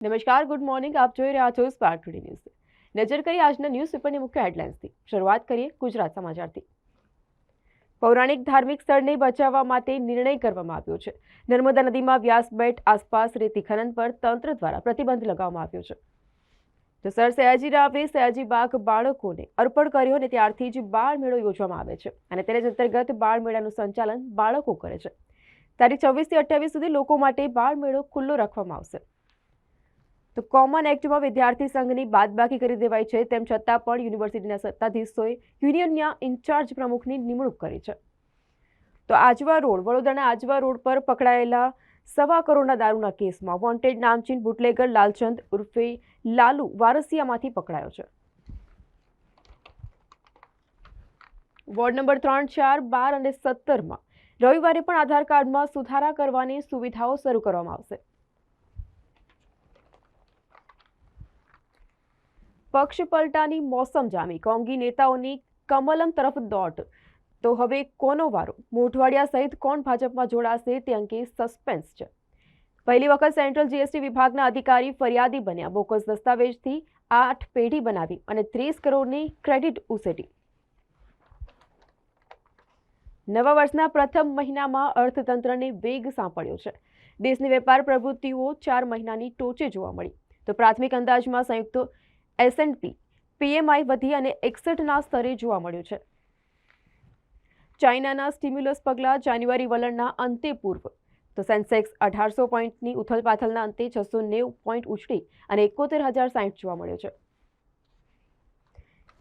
નમસ્કાર, good morning. આપ જોઈ રહ્યા છો સ્પાર્ક ટુડે ન્યૂઝ નજર કરીએ આજના ન્યૂઝપેપરની મુખ્ય હેડલાઇન્સથી. શરૂઆત કરીએ ગુજરાત સમાચારથી. પૌરાણિક ધાર્મિક સ્થળને બચાવવા માટે નિર્ણય કરવામાં આવ્યો છે. નર્મદા નદીમાં વ્યાસ બેટ આસપાસ રેતી ખનન પર તંત્ર દ્વારા પ્રતિબંધ લગાવવામાં આવ્યો છે. તો સર સયાજી રાવે સયાજી બાગ બાળકોને અર્પણ કર્યો અને ત્યારથી જ બાળ મેળો યોજવામાં આવે છે અને તેને જ અંતર્ગત બાળ મેળાનું સંચાલન બાળકો કરે છે. તારીખ છવ્વીસથી અઠ્યાવીસ સુધી લોકો માટે બાળ મેળો ખુલ્લો રાખવામાં આવશે. તો કોમન એક્ટમાં વિદ્યાર્થી સંઘની બાદબાકી કરી દેવાઈ છે. તેમ છતાં પણ યુનિવર્સિટીના સત્તાધીશોએ યુનિયનના ઇન્ચાર્જ પ્રમુખની નિમણૂક કરી છે. તો આજવા રોડ, વડોદરાના આજવા રોડ પર પકડાયેલા સવા કરોડના દારૂના કેસમાં વોન્ટેડ નામચીન બુટલેગર લાલચંદ ઉર્ફે લાલુ વારસિયામાંથી પકડાયો છે. વોર્ડ નંબર ત્રણ, ચાર, બાર અને સત્તરમાં રવિવારે પણ આધાર કાર્ડમાં સુધારા કરવાની સુવિધાઓ શરૂ કરવામાં આવશે. પક્ષ પલટાની મોસમ જામી. કોંગી નેતાઓની કમલમ તરફ દોટ. તો હવે કોનો વારો? મોઢવાડિયા સહિત કોણ ભાજપમાં જોડાશે તે અંગે સસ્પેન્સ છે. પહેલી વખત સેન્ટ્રલ જીએસટી વિભાગના અધિકારી ફરિયાદી બન્યા. બોકસ દસ્તાવેજથી આઠ પેઢી બનાવી અને ત્રીસ કરોડની ક્રેડિટ ઉસેટી નવા વર્ષના પ્રથમ મહિનામાં અર્થતંત્રને વેગ સાંપડ્યો છે. દેશની વેપાર પ્રવૃત્તિઓ ચાર મહિનાની ટોચે જોવા મળી. તો પ્રાથમિક અંદાજમાં સંયુક્ત એસએનપી પીએમઆઈ વધી અને એકસઠના સ્તરે જોવા મળ્યું છે. ચાઇનાના સ્ટિમ્યુલસ પગલાં જાન્યુઆરી વલણના અંતે પૂર્વ. તો સેન્સેક્સ અઢારસો પોઈન્ટની ઉથલપાથલના અંતે છસો નેવું પોઈન્ટ ઉછળી અને એકોતેર હજાર સાહીઠ જોવા મળ્યો છે.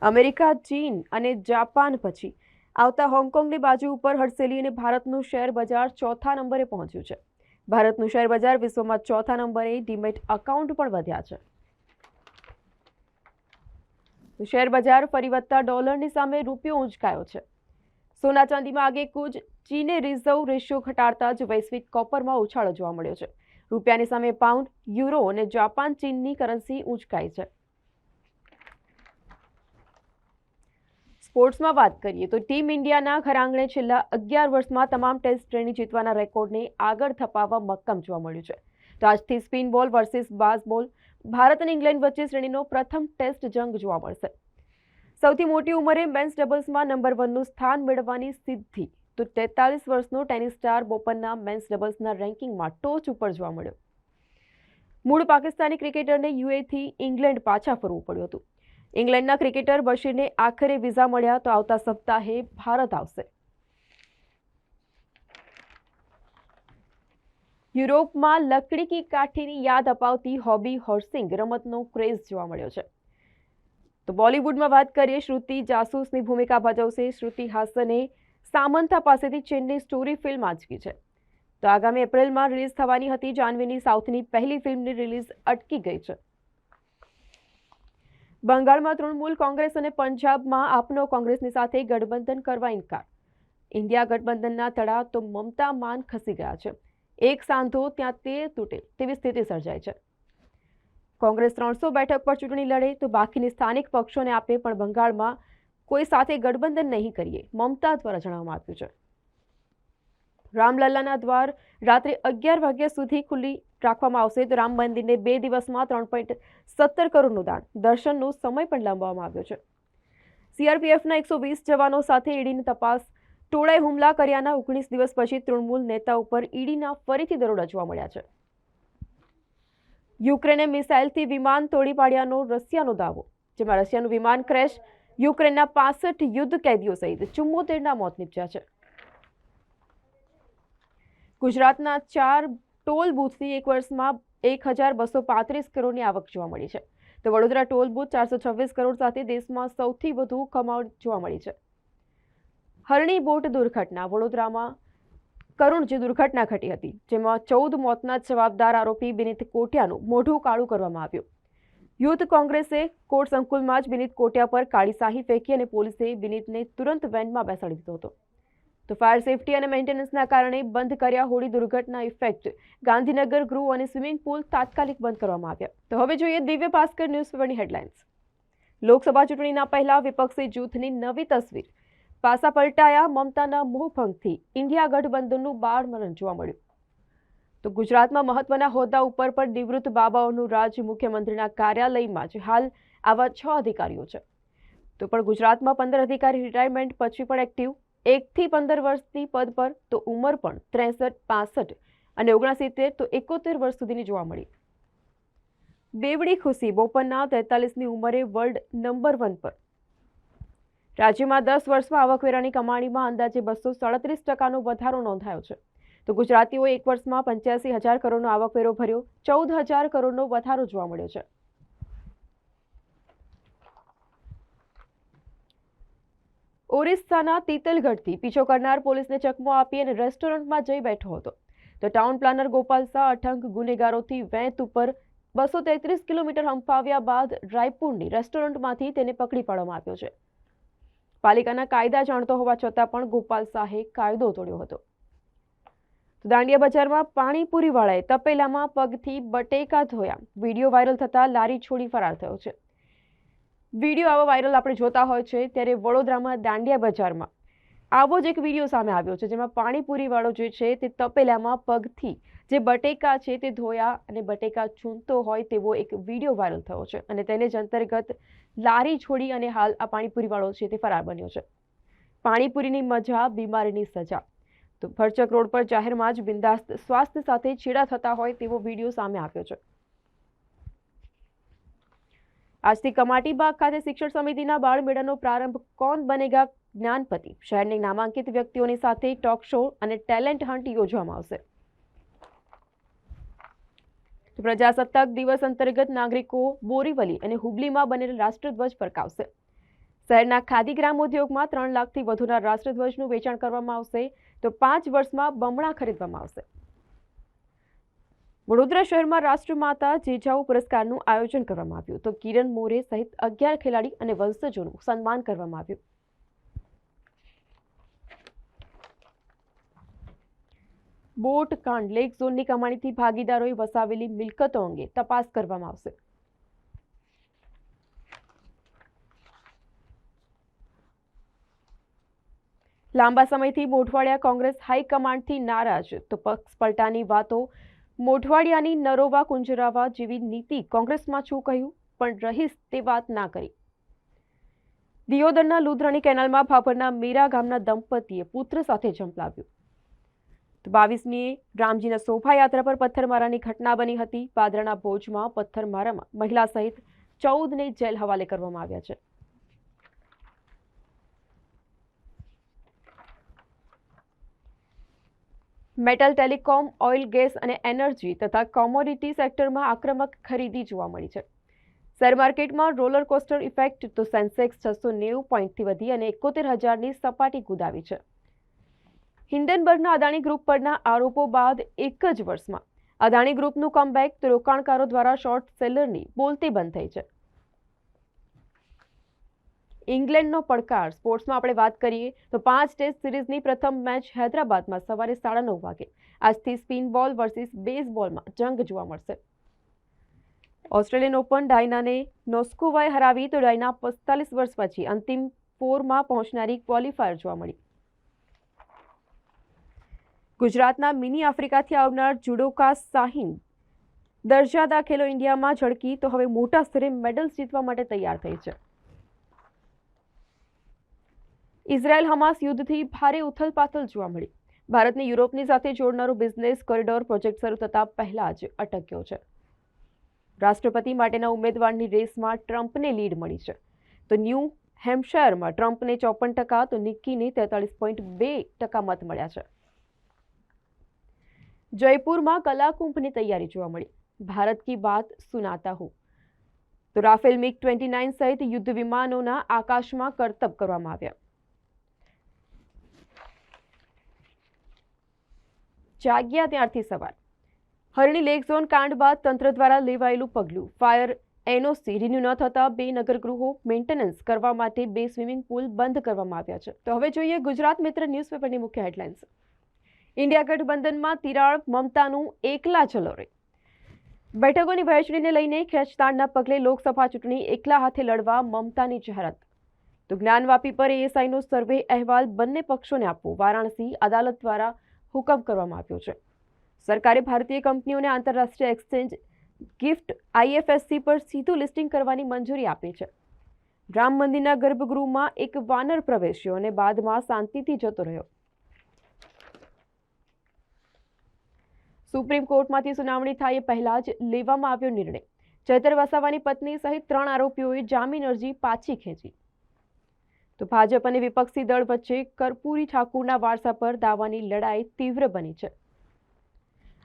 અમેરિકા, ચીન અને જાપાન પછી આવતા હોંગકોંગની બાજુ ઉપર હડસેલી અને ભારતનું શેર બજાર ચોથા નંબરે પહોંચ્યું છે. ભારતનું શેર બજાર વિશ્વમાં ચોથા નંબરે ડીમેટ અકાઉન્ટ પણ વધ્યા છે. તો શેર બજાર ફરી વધતા ડોલરની સામે રૂપિયો ઉંચકાયો છે. સોના ચાંદીમાં આગે કૂચ ચીને રિઝર્વ રેશિયો ઘટાડતા જ વૈશ્વિક કોપરમાં ઉછાળો જોવા મળ્યો છે. રૂપિયાની સામે પાઉન્ડ, યુરો અને જાપાન ચીનની કરન્સી ઉંચકાઈ છે. સ્પોર્ટ્સમાં વાત કરીએ તો ટીમ ઇન્ડિયાના ઘરાંગણે છેલ્લા અગિયાર વર્ષમાં તમામ ટેસ્ટ શ્રેણી જીતવાના રેકોર્ડને આગળ થપાવવા મક્કમ જોવા મળ્યું છે. તો આજથી સ્પિન બોલ વર્સિસ બાસ બોલ ભારત અને ઇંગ્લેન્ડ વચ્ચે શ્રેણીનો પ્રથમ ટેસ્ટ જંગ જોવા મળશે. સૌથી મોટી ઉંમરે મેન્સ ડબલ્સમાં નંબર વનનું સ્થાન મેળવવાની સિદ્ધિ. તો તેતાલીસ વર્ષનો ટેનિસ સ્ટાર બોપન્ના મેન્સ ડબલ્સના રેન્કિંગમાં ટોચ ઉપર જોવા મળ્યો. મૂળ પાકિસ્તાની ક્રિકેટરને યુએથી ઇંગ્લેન્ડ પાછા ફરવું પડ્યું હતું. ઇંગ્લેન્ડના ક્રિકેટર બશીરને આખરે વિઝા મળ્યા તો આવતા સપ્તાહે ભારત આવશે. યુરોપમાં લકડી કી કાઠીની યાદ અપાવતી હોબી હોર્સિંગ રમતનો ક્રેઝ જોવા મળ્યો છે. તો બોલિવૂડમાં વાત કરીએ શ્રુતિ જાસૂસની ભૂમિકા ભજવશે શ્રુતિ હાસને સામંથા પાસેથી ચીનની સ્ટોરી ફિલ્મ આંચકી છે. તો આગામી એપ્રિલમાં રિલીઝ થવાની હતી જાનવીની સાઉથની પહેલી ફિલ્મની રિલીઝ અટકી ગઈ છે. બંગાળમાં તૃણમૂલ કોંગ્રેસ અને પંજાબમાં આપનો કોંગ્રેસની સાથે ગઠબંધન કરવા ઇનકાર. ઇન્ડિયા ગઠબંધનના તળા તો મમતા માન ખસી ગયા છે. એક સાંધો ત્યાં તે તૂટે, તેવી સ્થિતિ સર્જાય છે. કોંગ્રેસ ત્રણસો બેઠક પર ચૂંટણી લડે તો બાકીની સ્થાનિક પક્ષોને આપે પણ બંગાળમાં કોઈ સાથે ગઠબંધન નહીં કરીએ, મમતા દ્વારા જણાવવામાં આવ્યું છે. રામલલ્લાના દ્વાર રાત્રે અગિયાર વાગ્યા સુધી ખુલ્લી રાખવામાં આવશે તો રામ મંદિરને બે દિવસમાં ત્રણ પોઈન્ટ સત્તર કરોડનું દાન, દર્શનનો સમય પણ લાંબવામાં આવ્યો છે. સીઆરપીએફના એકસો વીસ જવાનો સાથે ઈડીની તપાસ ટોળાએ હુમલા કર્યાના ઓગણીસ દિવસ પછી તૃણમૂલ નેતા ઉપર ઈડીના ફરીથી દરોડા જોવા મળ્યા છે. યુક્રેને મિસાઇલથી વિમાન તોડી પાડ્યાનો રશિયાનો દાવો, જેમાં રશિયાનું વિમાન ક્રેશ, યુક્રેનના પાસઠ યુદ્ધ કેદીઓ સહિત ચુમ્મોતેરના મોત નીપજ્યા છે. ગુજરાતના ચાર ટોલ બૂથથી એક વર્ષમાં એક હજાર બસો પાંત્રીસ કરોડની આવક જોવા મળી છે. તો વડોદરા ટોલ બૂથ ચારસો છવ્વીસ કરોડ સાથે દેશમાં સૌથી વધુ કમાવટ જોવા મળી છે. હરણી બોટ દુર્ઘટના. વડોદરામાં કરુણ જે દુર્ઘટના ઘટી હતી, જેમાં ચૌદ મોતના જવાબદાર આરોપી બિનિત કોટિયાનું મોઢું કાળું કરવામાં આવ્યું. યુથ કોંગ્રેસે કોર્ટ સંકુલમાં જ બિનિત કોટિયા પર કાળી શાહી ફેંકી અને પોલીસે બિનિતને તુરંત વેનમાં બેસાડી દીધો હતો. તો ફાયર સેફટી અને મેન્ટેનન્સના કારણે બંધ કર્યા હોળી દુર્ઘટના ઇફેક્ટ ગાંધીનગર ગૃહ અને સ્વિમિંગ પુલ તાત્કાલિક બંધ કરવામાં આવ્યા. તો હવે જોઈએ દિવ્ય ભાસ્કર ન્યૂઝપેપરની હેડલાઇન્સ. લોકસભા ચૂંટણીના પહેલા વિપક્ષી જૂથની નવી તસવીર પાસા પલટાયા મમતાના મોહભંગથી. ઇન્ડિયા ગઠબંધનનું બાળ મરણ જોવા મળ્યું. તો ગુજરાતમાં મહત્વના હોદ્દા ઉપર પણ નિવૃત્ત બાબાઓનું રાજ મુખ્યમંત્રીના કાર્યાલયમાં જ હાલ આવા છ અધિકારીઓ છે. તો પણ ગુજરાતમાં પંદર અધિકારી રિટાયરમેન્ટ, પછી પણ એક્ટિવ. એકથી પંદર વર્ષની પદ પર તો ઉંમર પણ ત્રેસઠ, પાસઠ અને ઓગણસિત્તેર તો એકોતેર વર્ષ સુધીની જોવા મળી. બેવડી ખુશી, બોપન્ના તેતાલીસની ઉંમરે વર્લ્ડ નંબર વન પર. રાજ્યમાં દસ વર્ષમાં આવકવેરાની કમાણીમાં અંદાજે બસો સાડત્રીસ ટકાનો વધારો નોંધાયો છે. તો ગુજરાતીઓએ એક વર્ષમાં પંચ્યાસી હજાર કરોડનો આવકવેરો ભર્યો, ચૌદ હજાર કરોડનો વધારો જોવા મળ્યો છે. ઓરિસ્સાના તિતલગઢથી પીછો કરનાર પોલીસને ચકમો આપી અને રેસ્ટોરન્ટમાં જઈ બેઠો હતો. તો ટાઉન પ્લાનર ગોપાલ શાહ અઠંક ગુનેગારોથી વેંત ઉપર બસો તેત્રીસ કિલોમીટર હંફાવ્યા બાદ રાયપુરની રેસ્ટોરન્ટમાંથી તેને પકડી પાડવામાં આવ્યો છે. પાલિકાના કાયદા જાણતો હોવા છતાં પણ ગોપાલ શાહે કાયદો તોડ્યો હતો. દાંડિયા બજારમાં પાણીપુરીવાળાએ તપેલામાં પગથી બટેકા ધોયા. વીડિયો વાયરલ થતાં લારી છોડી ફરાર થયો છે. વીડિયો આવો વાયરલ આપણે જોતા હોય છે ત્યારે વડોદરામાં દાંડિયા બજારમાં આવો જ એક વીડિયો સામે આવ્યો છે જેમાં પાણીપુરીવાળો જે છે તે તપેલામાં પગથી જે બટેકા છે તે ધોયા અને બટેકા ચૂંટતો હોય તેવો એક વીડિયો વાયરલ થયો છે અને તેને જ અંતર્ગત લારી છોડી અને હાલ આ પાણીપુરીવાળો છે તે ફરાર બન્યો છે. પાણીપુરીની મજા, બીમારીની સજા. તો ભરચક રોડ પર જાહેરમાં જ બિંદાસ્ત સ્વાસ્થ્ય સાથે છેડા થતા હોય તેવો વીડિયો સામે આવ્યો છે. આજથી કમાટીબાગ ખાતે શિક્ષણ સમિતિના બાળ મેળાનો પ્રારંભ કોણ બનેગા જ્ઞાનપતિ? શહેરની નામાંકિત વ્યક્તિઓની સાથે ટોક શો અને ટેલેન્ટ હન્ટ યોજવામાં આવશે. પ્રજાસત્તાક દિવસ અંતર્ગત નાગરિકો બોરીવલી અને હુબલીમાં બનેલ રાષ્ટ્રધ્વજ ફરકાવશે. શહેરના ખાદી ગ્રામોદ્યોગમાં ત્રણ લાખથી વધુના રાષ્ટ્રધ્વજનું વેચાણ કરવામાં આવશે, તો પાંચ વર્ષમાં બમણા ખરીદવામાં આવશે. વડોદરા શહેરમાં રાષ્ટ્રમાતા જેજાઉ પુરસ્કારનું આયોજન કરવામાં આવ્યું, તો કિરણ મોરે સહિત અગિયાર ખેલાડી અને વંશજોનું સન્માન કરવામાં આવ્યું. બોટ, કાંડ, લેક ઝોનની કમાણીથી ભાગીદારોએ વસાવેલી મિલકતો અંગે તપાસ કરવામાં આવશે. લાંબા સમયથી મોઢવાડિયા કોંગ્રેસ હાઈકમાન્ડથી નારાજ, તો પક્ષ પલટાની વાતો. મોઢવાડિયાની નરોવા કુંજરાવા જેવી નીતિ કોંગ્રેસમાં છું કહ્યું? પણ રહીશ તે વાત ના કરી. દિયોદરના લુધરાણી કેનાલમાં ભાભરના મીરા ગામના દંપતીએ પુત્ર સાથે ઝંપલાવ્યું. તો બાવીસમી રામજીના શોભાયાત્રા પર પથ્થરમારાની ઘટના બની હતી. પાદરાના ભોજમાં પથ્થરમારામાં મહિલા સહિત ચૌદને જેલ હવાલે કરવામાં આવ્યા છે. મેટલ, ટેલિકોમ, ઓઇલ, ગેસ અને એનર્જી તથા કોમોડિટી સેક્ટરમાં આક્રમક ખરીદી જોવા મળી છે. શેર માર્કેટમાં રોલર કોસ્ટર ઇફેક્ટ તો સેન્સેક્સ છસો નેવું પોઈન્ટથી વધી અને એકોતેર હજારની સપાટી કુદાવી છે. હિન્ડનબર્ગના અદાણી ગ્રુપ પરના આરોપો બાદ એક જ વર્ષમાં. અદાણી ગ્રુપનું કમબેક રોકાણકારો દ્વારા શોર્ટ સેલરની બોલતી બંધ થઈ છે. ઇંગ્લેન્ડનો પડકાર. સ્પોર્ટ્સમાં આપણે વાત કરીએ તો પાંચ ટેસ્ટ સિરીઝની પ્રથમ મેચ હૈદરાબાદમાં સવારે સાડા નવ વાગે. આજથી સ્પિન બોલ વર્સિસ બેઝબોલમાં જંગ જોવા મળશે. ઓસ્ટ્રેલિયન ઓપન ડાયનાને નોસ્કોવાએ હરાવી તો ડાયના પિસ્તાલીસ વર્ષ પછી અંતિમ ફોરમાં પહોંચનારી ક્વોલિફાયર જોવા મળી. ગુજરાતના મિની આફ્રિકાથી આવનાર જુડોકા શાહીન દરજાદા ખેલો ઇન્ડિયામાં ઝળકી, તો હવે મોટા સ્તરે મેડલ્સ જીતવા માટે તૈયાર થઈ છે. ઇઝરાયલ હમાસ યુદ્ધથી ભારે ઉથલપાથલ જોવા મળી. ભારતને યુરોપની સાથે જોડનારો બિઝનેસ કોરિડોર પ્રોજેક્ટ શરૂ થતા પહેલા જ અટક્યો છે. રાષ્ટ્રપતિ માટેના ઉમેદવારની રેસમાં ટ્રમ્પને લીડ મળી છે. તો ન્યૂ હેમ્પશાયરમાં ટ્રમ્પને ચોપન ટકા, તો નિક્કીને તેતાળીસ પોઈન્ટ બે ટકા મત મળ્યા છે. જયપુરમાં કલાકુંભની તૈયારી જોવા મળી. ભારત કી બાત સુનાતા હો. તો રાફેલ મિગ ટ્વેન્ટી નાઇન સહિત યુદ્ધ વિમાનોના આકાશમાં કરતબ કરવામાં આવ્યા. જાગ્યા ત્યારથી સવાર. હરણી લેક ઝોન કાંડ બાદ તંત્ર દ્વારા લેવાયેલું પગલું, ફાયર એનઓસી રિન્યુ ન થતા બે નગરગૃહો મેન્ટેનન્સ કરવા માટે બે સ્વિમિંગ પુલ બંધ કરવામાં આવ્યા છે. તો હવે જોઈએ ગુજરાત મિત્ર ન્યૂઝપેપરની મુખ્ય હેડલાઇન્સ. ઇન્ડિયા ગઠબંધનમાં તિરાડ મમતાનું એકલા ચલો રે બેઠકોની વહેંચણીને લઈને ખેંચતાણના પગલે લોકસભા ચૂંટણી એકલા હાથે લડવા મમતાની જાહેરાત. તો જ્ઞાનવાપી પર એએસઆઈનો સર્વે અહેવાલ બંને પક્ષોને આપવો. વારાણસી અદાલત દ્વારા હુકમ કરવામાં આવ્યો છે. સરકારે ભારતીય કંપનીઓને આંતરરાષ્ટ્રીય એક્સચેન્જ ગિફ્ટ આઈએફએસસી પર સીધું લિસ્ટિંગ કરવાની મંજૂરી આપી છે. રામ મંદિરના ગર્ભગૃહમાં એક વાનર પ્રવેશ્યો અને બાદમાં શાંતિથી જતો રહ્યો. સુપ્રીમ કોર્ટમાંથી સુનાવણી થાય એ પહેલાં જ લેવામાં આવ્યો નિર્ણય. ચૈતર વસાવાની પત્ની સહિત ત્રણ આરોપીઓએ જામીન અરજી પાછી ખેંચી. તો ભાજપ અને વિપક્ષી દળ વચ્ચે કરપૂરી ઠાકુરના વારસા પર દાવાની લડાઈ તીવ્ર બની છે.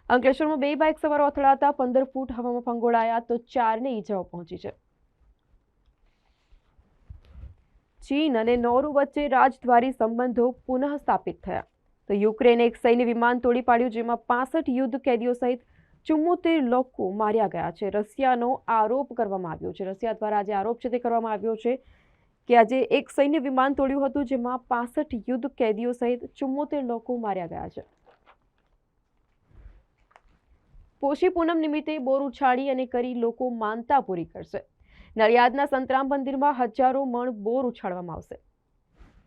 અંકલેશ્વરમાં બે બાઇક સવારો અથડાતા પંદર ફૂટ હવામાં ફંગોળાયા તો ચારને ઈજાઓ પહોંચી છે. ચીન અને નોરુ વચ્ચે રાજદ્વારી સંબંધો પુનઃ સ્થાપિત થયા. તો યુક્રેને એક સૈન્ય વિમાન તોડી પાડ્યું જેમાં પાસઠ યુદ્ધ કેદીઓ સહિત ચુમ્મોતેર લોકો માર્યા ગયા છે. રશિયાનો આરોપ કરવામાં આવ્યો છે. રશિયા દ્વારા આજે આરોપ છે તે કરવામાં આવ્યો છે કે આજે એક સૈન્ય વિમાન તોડ્યું હતું જેમાં પાસઠ યુદ્ધ કેદીઓ સહિત ચુમ્મોતેર લોકો માર્યા ગયા છે. પોષી પૂનમ નિમિત્તે બોર ઉછાળી અને કરી લોકો માનતા પૂરી કરશે. નડિયાદના સંતરામ મંદિરમાં હજારો મણ બોર ઉછાળવામાં આવશે.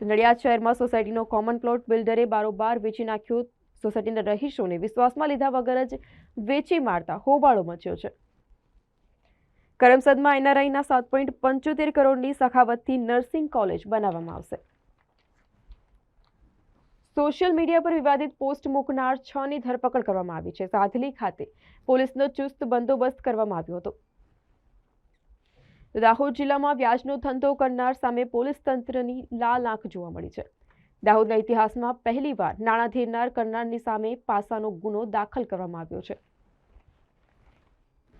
નડિયાદ શહેરમાં સોસાયટીનો કોમન પ્લોટ બિલ્ડરે બારોબાર વેચી નાખ્યો. સોસાયટીના રહીશોને વિશ્વાસમાં લીધા વગર જ વેચી મારતા હોબાળો મચ્યો છે. કરમસદમાં એનઆરઆઈના સાત પોઈન્ટ પંચોતેર કરોડની સખાવતથી નર્સિંગ કોલેજ બનાવવામાં આવશે. સોશિયલ મીડિયા પર વિવાદિત પોસ્ટ મૂકનાર છની ધરપકડ કરવામાં આવી છે. સાધલી ખાતે પોલીસનો ચુસ્ત બંદોબસ્ત કરવામાં આવ્યો હતો. દાહોદ જિલ્લામાં વ્યાજનો ધંધો કરનાર સામે પોલીસ તંત્રની લાલ આંખ જોવા મળી છે. દાહોદના ઇતિહાસમાં પહેલીવાર નાણાં ધીરનાર કરનારની સામે પાસાનો ગુનો દાખલ કરવામાં આવ્યો છે.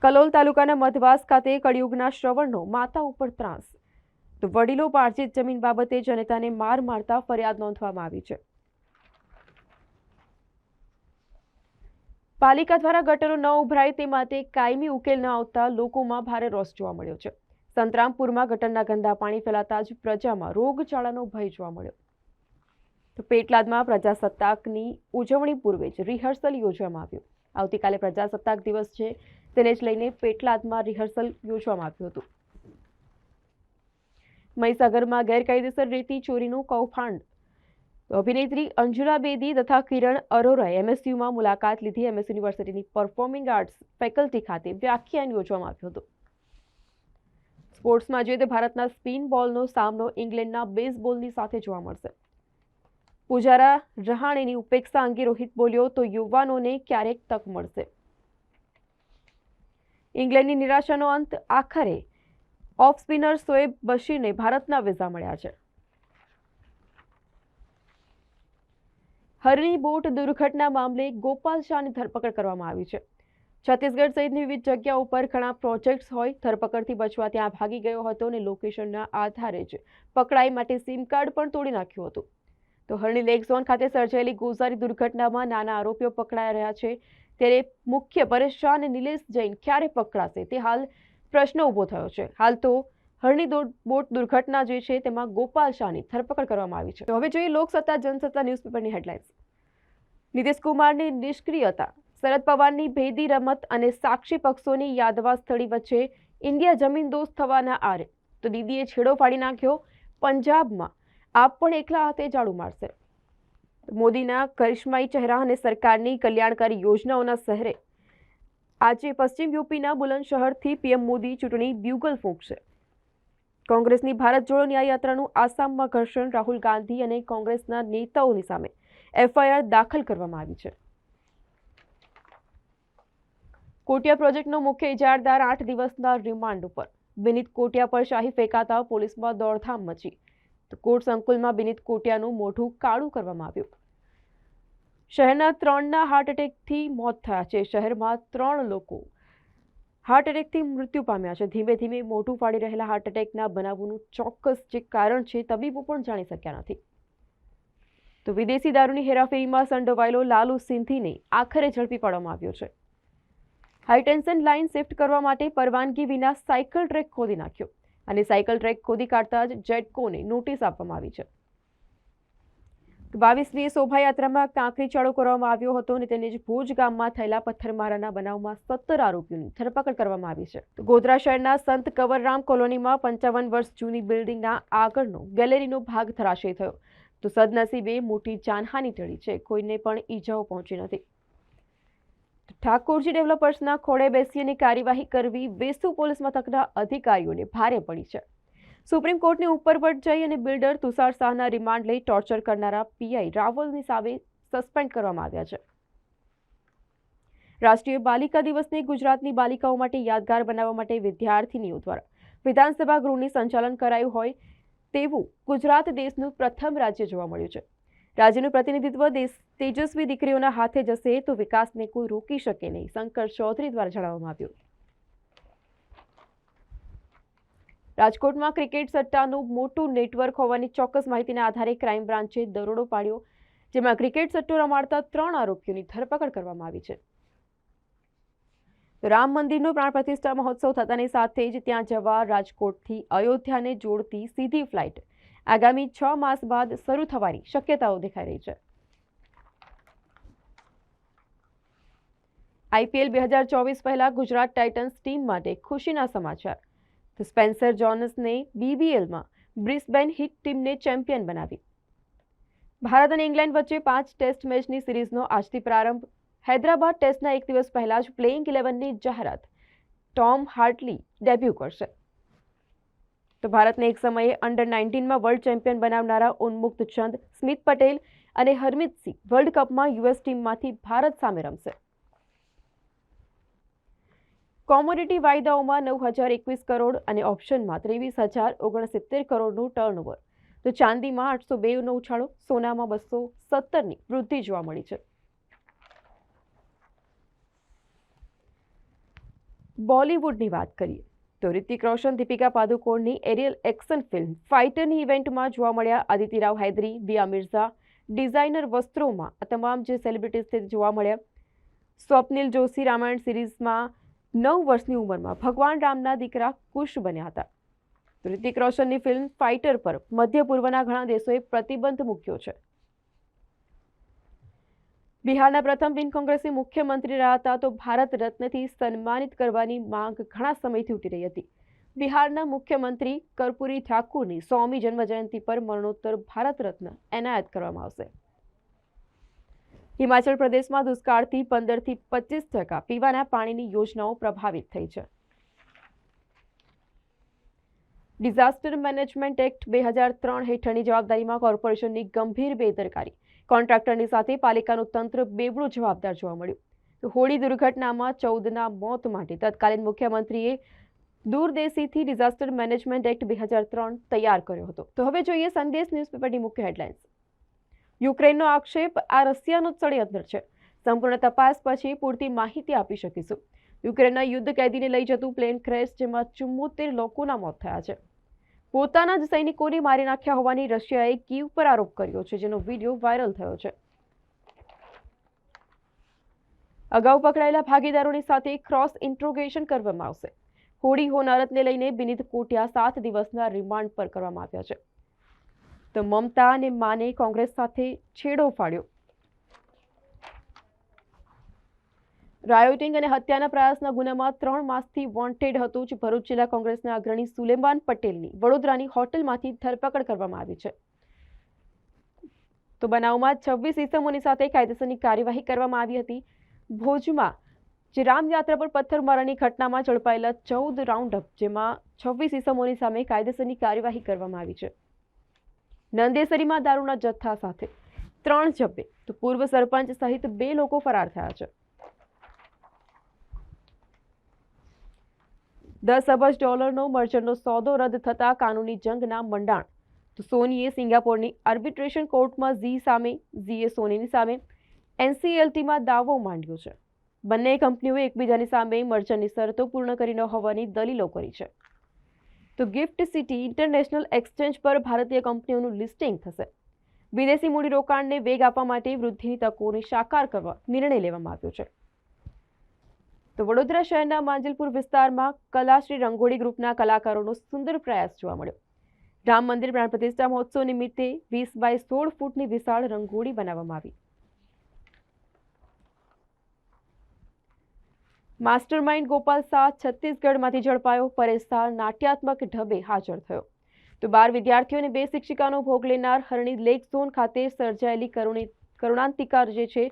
કલોલ તાલુકાના મધવાસ ખાતે કળિયુગના શ્રવણનો માતા ઉપર ત્રાસ. તો વડીલો પાર્જિત જમીન બાબતે જનતાને માર મારતા ફરિયાદ નોંધવામાં આવી છે. પાલિકા દ્વારા ગટરો ન ઉભરાય તે માટે કાયમી ઉકેલ ન આવતા લોકોમાં ભારે રોષ જોવા મળ્યો છે. સંતરામપુરમાં ગટરના ગંદા પાણી ફેલાતા જ પ્રજામાં રોગચાળાનો ભય જોવા મળ્યો. તો પેટલાદમાં પ્રજાસત્તાકની ઉજવણી પૂર્વે જ રિહર્સલ યોજવામાં આવ્યું. આવતીકાલે પ્રજાસત્તાક દિવસ છે, તેને જ લઈને પેટલાદમાં રિહર્સલ યોજવામાં આવ્યું હતું. મહીસાગરમાં ગેરકાયદેસર રેતી ચોરીનું કૌભાંડ. અભિનેત્રી અંજુલા બેદી તથા કિરણ અરોરાએ એમએસયુમાં મુલાકાત લીધી. એમએસ યુનિવર્સિટીની પરફોર્મિંગ આર્ટ્સ ફેકલ્ટી ખાતે વ્યાખ્યાન યોજવામાં આવ્યું હતું. સ્પોર્ટ્સમાં જોઈએ તો ભારતના સ્પિન બોલનો સામનો ઇંગ્લેન્ડના બેઝબોલની સાથે જોવા મળશે. પૂજારા રહાણેની ઉપેક્ષા અંગે રોહિત બોલ્યો તો યુવાનોને ક્યારેક તક મળશે. ઇંગ્લેન્ડની નિરાશાનો અંત આખરે ઓફ સ્પિનર શોએબ બશીરને ભારતના વિઝા મળ્યા છે. હરણી બોટ દુર્ઘટના મામલે ગોપાલ શાહની ધરપકડ કરવામાં આવી છે. છત્તીસગઢ સહિતની વિવિધ જગ્યાઓ ઉપર ઘણા પ્રોજેક્ટ્સ હોય. ધરપકડથી બચવા ત્યાં ભાગી ગયો હતો અને લોકેશનના આધારે જ પકડાઈ માટે સિમ કાર્ડ પણ તોડી નાખ્યું હતું. તો હરણી લેક ઝોન ખાતે સર્જાયેલી ગોઝારી દુર્ઘટનામાં નાના આરોપીઓ પકડાઈ રહ્યા છે. ત્યારે મુખ્ય પરેશ શાહ અને નિલેશ જૈન ક્યારે પકડાશે તે હાલ પ્રશ્ન ઊભો થયો છે. હાલ તો હરણી બોટ દુર્ઘટના જે છે તેમાં ગોપાલ શાહની ધરપકડ કરવામાં આવી છે. હવે જોઈએ લોકસત્તા, જનસત્તા ન્યૂઝપેપરની હેડલાઇન્સ નીતિશ કુમારની નિષ્ક્રિયતા. શરદ પવારની ભેદી રમત અને સાક્ષી પક્ષોની યાદવા સ્થળી વચ્ચે ઇન્ડિયા જમીન દોસ્ત થવાના આરે. તો દીદીએ છેડો ફાડી નાખ્યો. પંજાબમાં આપ પણ એકલા હાથે ઝાડુ મારશે. મોદીના કરિશ્માઈ ચહેરા અને સરકારની કલ્યાણકારી યોજનાઓના શહેરે આજે પશ્ચિમ યુપીના બુલંદશહરથી પીએમ મોદી ચૂંટણી બ્યુગલ ફૂંકશે. કોંગ્રેસની ભારત જોડો ન્યાયયાત્રાનું આસામમાં ઘર્ષણ રાહુલ ગાંધી અને કોંગ્રેસના નેતાઓની સામે એફઆઈઆર દાખલ કરવામાં આવી છે. કોટિયા પ્રોજેક્ટનો મુખ્ય ઇજારદાર આઠ દિવસના રિમાન્ડ ઉપર. વિનીત કોટિયા પર શાહી ફેંકાતા પોલીસમાં દોડધામ મચી. તો કોર્ટ સંકુલમાં વિનીત કોટિયાનું મોઢું કાળું કરવામાં આવ્યું. શહેરના ત્રણના હાર્ટ એટેકથી મોત થયા છે. શહેરમાં ત્રણ લોકો હાર્ટ એટેકથી મૃત્યુ પામ્યા છે. ધીમે ધીમે મોઢું ફાડી રહેલા હાર્ટ એટેકના બનાવનું ચોક્કસ જે કારણ છે, તબીબો પણ જાણી શક્યા નથી. તો વિદેશી દારૂની હેરાફેરીમાં સંડોવાયેલો લાલુ સિંધીને આખરે ઝડપી પાડવામાં આવ્યો છે. હાઈટેન્શન લાઇન શિફ્ટ કરવા માટે પરવાનગી વિના સાયકલ ટ્રેક ખોદી નાખ્યો અને સાયકલ ટ્રેક ખોદી કાઢતા જ જેટકોને નોટિસ આપવામાં આવી છે. બાવીસમી શોભાયાત્રામાં કાંકરી ચાળો કરવામાં આવ્યો હતો અને તેને જ ભુજ ગામમાં થયેલા પથ્થરમારાના બનાવમાં સત્તર આરોપીઓની ધરપકડ કરવામાં આવી છે. ગોધરા શહેરના સંત કવરરામ કોલોનીમાં પંચાવન વર્ષ જૂની બિલ્ડિંગના આગળનો ગેલેરીનો ભાગ ધરાશય થયો. તો સદનસીબે મોટી જાનહાની ટળી છે. કોઈને પણ ઈજાઓ પહોંચી નથી. ઠાકોરજી ડેવલપર્સના ખોળે બેસીને કાર્યવાહી કરવી વેસુ પોલીસ મથકના અધિકારીઓને ભારે પડી છે. સુપ્રીમ કોર્ટની ઉપરવટ જઈ અને બિલ્ડર તુષાર શાહના રિમાન્ડ લઈ ટોર્ચર કરનારા પીઆઈ રાવલની સામે સસ્પેન્ડ કરવામાં આવ્યા છે. રાષ્ટ્રીય બાલિકા દિવસને ગુજરાતની બાલિકાઓ માટે યાદગાર બનાવવા માટે વિદ્યાર્થીનીઓ દ્વારા વિધાનસભા ગૃહની સંચાલન કરાયું હોય તેવું ગુજરાત દેશનું પ્રથમ રાજ્ય જોવા મળ્યું છે. રાજ્યનું પ્રતિનિધિત્વ તેજસ્વી દીકરીઓના હાથે જશે તો વિકાસને કોઈ રોકી શકે નહીં. શંકર ચૌધરી દ્વારા જણાવવામાં આવ્યું. રાજકોટમાં ક્રિકેટ સટ્ટાનું મોટું નેટવર્ક હોવાની ચોક્કસ માહિતીના આધારે ક્રાઇમ બ્રાન્ચે દરોડો પાડ્યો, જેમાં ક્રિકેટ સટ્ટો રમાડતા ત્રણ આરોપીઓની ધરપકડ કરવામાં આવી છે. રામ મંદિરનો પ્રાણ પ્રતિષ્ઠા મહોત્સવ થતાની સાથે જ ત્યાં જવા રાજકોટથી અયોધ્યાને જોડતી સીધી ફ્લાઇટ આગામી છ માસ બાદ શરૂ થવાની શક્યતાઓ દેખાઈ રહી છે. આઈપીએલ બે હજાર ચોવીસ પહેલા ગુજરાત ટાઇટન્સ ટીમ માટે ખુશીના સમાચાર. સ્પેન્સર જોનસને બીબીએલમાં બ્રિસ્બેન હિટ ટીમને ચેમ્પિયન બનાવી. ભારત અને ઇંગ્લેન્ડ વચ્ચે પાંચ ટેસ્ટ મેચની સિરીઝનો આજથી પ્રારંભ. હૈદરાબાદ ટેસ્ટના એક દિવસ પહેલા જ પ્લેઇંગ ઇલેવનની જાહેરાત. ટોમ હાર્ટલી ડેબ્યુ કરશે. તો ભારતને એક સમયે અંડર નાઇન્ટીનમાં વર્લ્ડ ચેમ્પિયન બનાવનારા ઉન્મુક્ત ચંદ સ્મિત પટેલ અને હરમિત સિંહ વર્લ્ડ કપમાં યુએસ ટીમમાંથી ભારત સામે રમશે. કોમોડિટી વાયદાઓમાં નવ હજાર એકવીસ કરોડ અને ઓપ્શનમાં ત્રેવીસ હજાર ઓગણસિત્તેર કરોડનું ટર્નઓવર તો ચાંદીમાં આઠસો બેનો ઉછાળો, સોનામાં બસો સત્તરની વૃદ્ધિ જોવા મળી છે. બોલિવૂડની વાત કરીએ. તો રિતિક રોશન, દીપિકા પાદુકોણની એરિયલ એક્શન ફિલ્મ ફાઇટરની ઇવેન્ટમાં જોવા મળ્યા આદિત્ય રાવ હૈદરી દિયા મિર્ઝા. ડિઝાઇનર વસ્ત્રોમાં આ તમામ જે સેલિબ્રિટીઝ જોવા મળ્યા. સ્વપ્નિલ જોશી રામાયણ સિરીઝમાં નવ વર્ષની ઉંમરમાં ભગવાન રામના દીકરા કુશ બન્યા હતા. તો રિતિક રોશનની ફિલ્મ ફાઇટર પર મધ્ય પૂર્વના ઘણા દેશોએ પ્રતિબંધ મૂક્યો છે. બિહારના પ્રથમ બિન કોંગ્રેસી મુખ્યમંત્રી રહ્યા હતા તો ભારત રત્નથી સન્માનિત કરવાની માંગ ઘણા સમયથી ઉઠી રહી હતી. બિહારના મુખ્યમંત્રી કર્પૂરી ઠાકુરની સોમી જન્મજયંતિ પર મરણોત્તર ભારત રત્ન એનાયત કરવામાં આવશે. હિમાચલ પ્રદેશમાં દુષ્કાળથી પંદરથી પચીસ ટકા પીવાના પાણીની યોજનાઓ પ્રભાવિત થઈ છે. ડિઝાસ્ટર મેનેજમેન્ટ એક્ટ બે હજાર ત્રણ હેઠળની જવાબદારીમાં કોર્પોરેશનની ગંભીર બેદરકારી. કોન્ટ્રાક્ટરની સાથે પાલિકાનું તંત્ર બેવડું જવાબદાર જોવા મળ્યું. હોળી દુર્ઘટનામાં ચૌદના મોત માટે તત્કાલીન મુખ્યમંત્રીએ દૂરદેશીથી ડિઝાસ્ટર મેનેજમેન્ટ એક્ટ બે હજાર ત્રણ તૈયાર કર્યો હતો. તો હવે જોઈએ સંદેશ ન્યૂઝપેપરની મુખ્ય હેડલાઇન્સ. યુક્રેનનો આક્ષેપ આ રશિયાનો ષડયંત્ર છે. સંપૂર્ણ તપાસ પછી પૂરતી માહિતી આપી શકીશું. યુક્રેનના યુદ્ધ કેદીને લઈ જતું પ્લેન ક્રેશ, જેમાં ચુમ્મોતેર લોકોના મોત થયા છે. પોતાના જ સૈનિકોને મારી નાખ્યા હોવાની રશિયાએ કીવ પર આરોપ કર્યો છે, જેનો વીડિયો વાયરલ થયો છે. અગાઉ પકડાયેલા ભાગીદારોની સાથે ક્રોસ ઇન્ટ્રોગેશન કરવામાં આવશે. હોળી હોનારતને લઈને બિનિત કોટિયા સાત દિવસના રિમાન્ડ પર કરવામાં આવ્યા છે. તો મમતા અને માને કોંગ્રેસ સાથે છેડો ફાડ્યો. રાયોટિંગ અને હત્યાના પ્રયાસના ગુનામાં ત્રણ માસથી વોન્ટેડ હતો જે ભરૂચ જિલ્લા કોંગ્રેસના અગ્રણી સુલેમાન પટેલની. વડોદરાની હોટલમાંથી ધરપકડ કરવામાં આવી છે. તો બનાવમાં છવ્વીસ ઇસમોની સાથે કાયદેસરની કાર્યવાહી કરવામાં આવી હતી. ભોજમાં જે રામયાત્રા પર પથ્થરમારાની ઘટનામાં ઝડપાયેલા ચૌદ રાઉન્ડ અપ જેમાં છવ્વીસ ઇસમોની સામે કાયદેસરની કાર્યવાહી કરવામાં આવી છે. નંદેસરીમાં દારૂના જથ્થા સાથે ત્રણ જબ્બે, તો પૂર્વ સરપંચ સહિત બે લોકો ફરાર થયા છે. દસ અબજ ડોલરનો મર્ચન્ટનો સોદો રદ થતા કાનૂની જંગના મંડાણ. તો સોનીએ સિંગાપોરની આર્બિટ્રેશન કોર્ટમાં ઝી સામે, ઝીએ સોનીની સામે, એનસીએલટીમાં દાવો માંડ્યો છે. બંને કંપનીઓએ એકબીજાની સામે મર્ચન્ટની શરતો પૂર્ણ કરી ન હોવાની દલીલો કરી છે. તો ગિફ્ટ સિટી ઇન્ટરનેશનલ એક્સચેન્જ પર ભારતીય કંપનીઓનું લિસ્ટિંગ થશે. વિદેશી મૂડીરોકાણને વેગ આપવા માટે વૃદ્ધિની તકોને સાકાર કરવા નિર્ણય લેવામાં આવ્યો છે. તો વડોદરા શહેરના માંજલપુર વિસ્તારમાં કલાશ્રી રંગોળી ગ્રુપના કલાકારોનો સુંદર પ્રયાસ જોવા મળ્યો. રામ મંદિર પ્રાણ પ્રતિષ્ઠા મહોત્સવ નિમિત્તે વીસ બાય સોળ ફૂટની વિશાળ રંગોળી બનાવવામાં આવી. માસ્ટર માઇન્ડ ગોપાલ શાહ છત્તીસગઢમાંથી ઝડપાયો, પરેશ શાહ નાટ્યાત્મક ઢબે હાજર થયો. તો બાર વિદ્યાર્થીઓ અને બે શિક્ષિકાનો ભોગ લેનાર હરણી લેક ઝોન ખાતે સર્જાયેલી કરુણી કરુણાંતિકા જે છે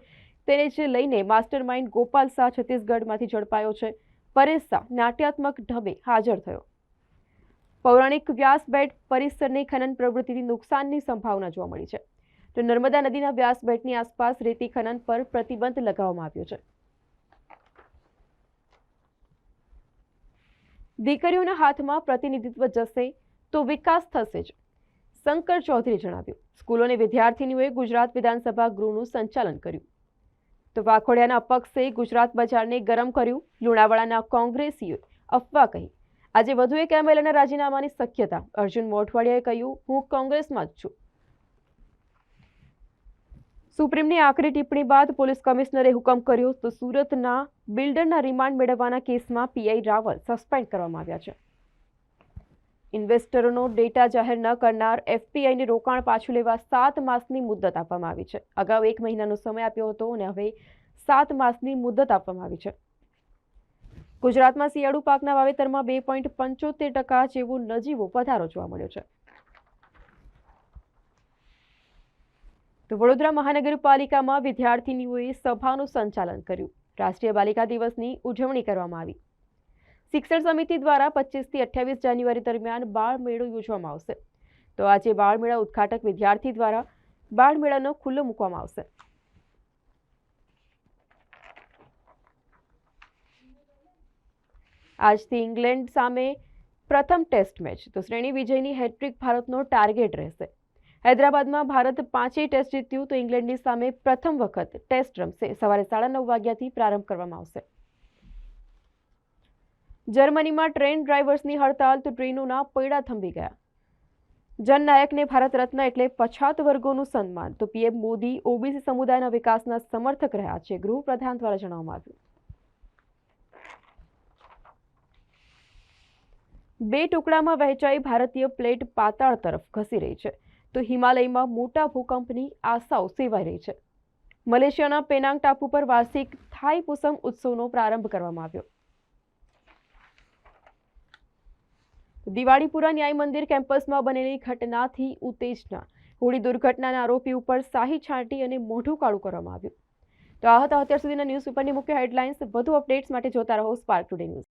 તેને જે લઈને માસ્ટર માઇન્ડ ગોપાલ શાહ છત્તીસગઢમાંથી ઝડપાયો છે. પરેશ શાહ નાટ્યાત્મક ઢબે હાજર થયો. પૌરાણિક વ્યાસ બેટ પરિસરની ખનન પ્રવૃત્તિથી નુકસાનની સંભાવના જોવા મળી છે. તો નર્મદા નદીના વ્યાસ બેટની આસપાસ રેતી ખનન પર પ્રતિબંધ લગાવવામાં આવ્યો છે. દીકરીઓના હાથમાં પ્રતિનિધિત્વ જશે તો વિકાસ થશે જ. શંકર ચૌધરીએ જણાવ્યું. સ્કૂલોને વિદ્યાર્થીનીઓએ ગુજરાત વિધાનસભા ગૃહનું સંચાલન કર્યું. તો વાઘોડિયાના અપક્ષે ગુજરાત બજારને ગરમ કર્યું. લુણાવાડાના કોંગ્રેસીઓએ અફવા કહી. આજે વધુ એક એમએલએના રાજીનામાની શક્યતા. અર્જુન મોઢવાડિયાએ કહ્યું, હું કોંગ્રેસમાં જ છું. સુપ્રીમની આખરી ટિપ્પણી બાદ પોલીસ કમિશનરે હુકમ કર્યો તો સુરતના બિલ્ડરના રિમાન્ડ મેળવવાના કેસમાં પીઆઈ રાવલ સસ્પેન્ડ કરવામાં આવ્યા છે. ઇન્વેસ્ટરોનો ડેટા જાહેર ન કરનાર એફપીઆઈને રોકાણ પાછું લેવા સાત માસની મુદત આપવામાં આવી છે. અગાઉ એક મહિનાનો સમય આપ્યો હતો અને હવે સાત માસની મુદત આપવામાં આવી છે. ગુજરાતમાં શિયાળુ પાકના વાવેતરમાં બે પોઈન્ટ પંચોતેર ટકા જેવો નજીવો વધારો જોવા મળ્યો છે. તો વડોદરા મહાનગરપાલિકામાં વિદ્યાર્થીનીઓએ સભાનું સંચાલન કર્યું. રાષ્ટ્રીય બાલિકા દિવસની ઉજવણી કરવામાં આવી. શિક્ષણ સમિતિ દ્વારા પચીસથી અઠ્યાવીસ જાન્યુઆરી દરમિયાન બાળ મેળો યોજવામાં આવશે. તો આજે બાળ મેળા ઉદઘાટક વિદ્યાર્થી દ્વારા બાળ મેળાનો ખુલ્લો મૂકવામાં આવશે. આજથી ઇંગ્લેન્ડ સામે પ્રથમ ટેસ્ટ મેચ. તો શ્રેણી વિજયની હેટ્રિક ભારતનો ટાર્ગેટ રહેશે. હૈદરાબાદમાં ભારત પાંચેય ટેસ્ટ જીત્યું તો ઇંગ્લેન્ડની સામે પ્રથમ વખત ટેસ્ટ રમશે. સવારે સાડા નવ વાગ્યાથી પ્રારંભ કરવામાં આવશે. જર્મનીમાં ટ્રેન ડ્રાઈવર્સની હડતાલ તો ટ્રેનોના પૈડા થંભી ગયા. જનનાયકને ભારત રત્ન એટલે પછાત વર્ગોનું સન્માન. તો પીએમ મોદી ઓબીસી સમુદાયના વિકાસના સમર્થક રહ્યા છે. ગૃહપ્રધાન દ્વારા જણાવવામાં આવ્યું. બે ટુકડામાં વહેંચાઈ ભારતીય પ્લેટ પાતાળ તરફ ઘસી રહી છે. તો હિમાલયમાં મોટા ભૂકંપની આશાઓ સેવાઈ રહી છે. મલેશિયાના પેનાંગ ટાપુ પર વાર્ષિક થાઈ પુસમ ઉત્સવનો પ્રારંભ કરવામાં આવ્યો. દિવાળીપુરા ન્યાય મંદિર કેમ્પસમાં બનેલી ઘટનાથી ઉત્તેજના. હોળી દુર્ઘટનાના આરોપી ઉપર શાહી છાંટી અને મોઢું કાળું કરવામાં આવ્યું. તો આ હતા અત્યાર સુધીના ન્યૂઝપેપરની મુખ્ય હેડલાઇન્સ. વધુ અપડેટ્સ માટે જોતા રહો સ્પાર્ક ટુડે ન્યૂઝ